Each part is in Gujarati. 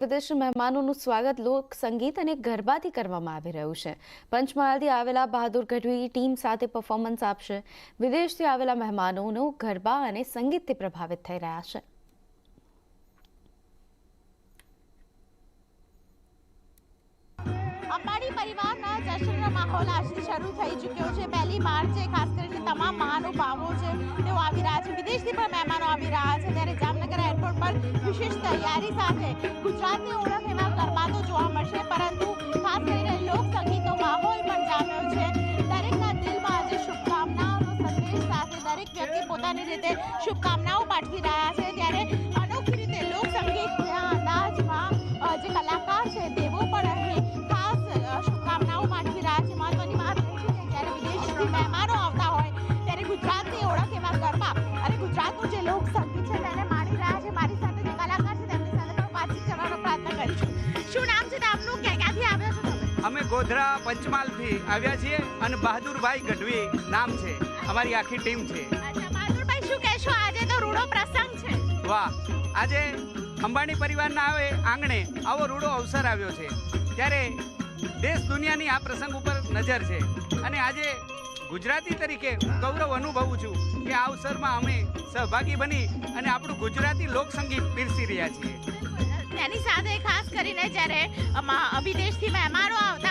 વિદેશી મહેમાનોનું સ્વાગત લોક સંગીત અને ગરબાથી કરવામાં આવી રહ્યું છે. પંચમહાલથી આવેલા બહાદુર ગઢવી ટીમ સાથે પરફોર્મન્સ આપશે. વિદેશથી આવેલા મહેમાનોનો ગરબા અને સંગીતથી પ્રભાવિત થઈ રહ્યા છે. અંબાણી પરિવારના જશ્નનો માહોલ આજથી શરૂ થઈ ચૂક્યો છે. પહેલી માર્ચે ખાસ કરીને તમામ મહાનુભાવો છે, તેઓ આવી રહ્યા છે. વિદેશથી પણ મહેમાનો આવી રહ્યા છે. ત્યારે પર વિશેષ તૈયારી સાથે ગુજરાતની ઓળખ એવા ગરબા તો જોવા મળશે, પરંતુ ખાસ કરીને લોક સંગીતનો માહોલ પણ જામ્યો છે. દરેકના દિલમાં આજે શુભકામનાઓનો સંદેશ સાથે દરેક વ્યક્તિ પોતાની રીતે શુભકામનાઓ પાઠવી રહ્યા છે. ત્યારે અનોખી રીતે લોક સંગીતના અંદાજમાં જે કલાકાર છે તેઓ પણ અહીં ખાસ શુભકામનાઓ પાઠવી રહ્યા છે. મહત્વની વાત એ છે કે જ્યારે વિદેશથી મહેમાનો આવતા હોય, ત્યારે ગુજરાતની ઓળખ એવા ગરબા અને ગુજરાતનું જે લોક અમે ગોધરા પંચમહાલથી આવ્યા છીએ અને બહાદુરભાઈ ગઢવી નામ છે. અમારી આખી ટીમ છે. બહાદુરભાઈ શું કહેશો? આજે તો રૂડો પ્રસંગ છે. વાહ આજે અંબાણી પરિવારના આવે આંગણે આવો રૂડો અવસર આવ્યો છે. ત્યારે દેશ દુનિયાની આ પ્રસંગ ઉપર નજર છે. અને આજે ગુજરાતી તરીકે ગૌરવ અનુભવું છું કે આ અવસરમાં અમે સહભાગી બની અને આપણું ગુજરાતી લોકસંગીત પીરસી રહ્યા છીએ. તેની સાથે ખાસ કરીને જ્યારે અભિદેશથી મહેમાનો આવતા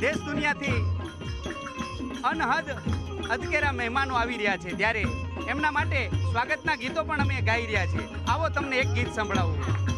દેશ દુનિયાથી અનહદ અદકેરા મહેમાનો આવી રહ્યા છે ત્યારે એમના માટે સ્વાગતના ગીતો પણ અમે ગાઈ રહ્યા છીએ. આવો તમને એક ગીત સંભળાવું.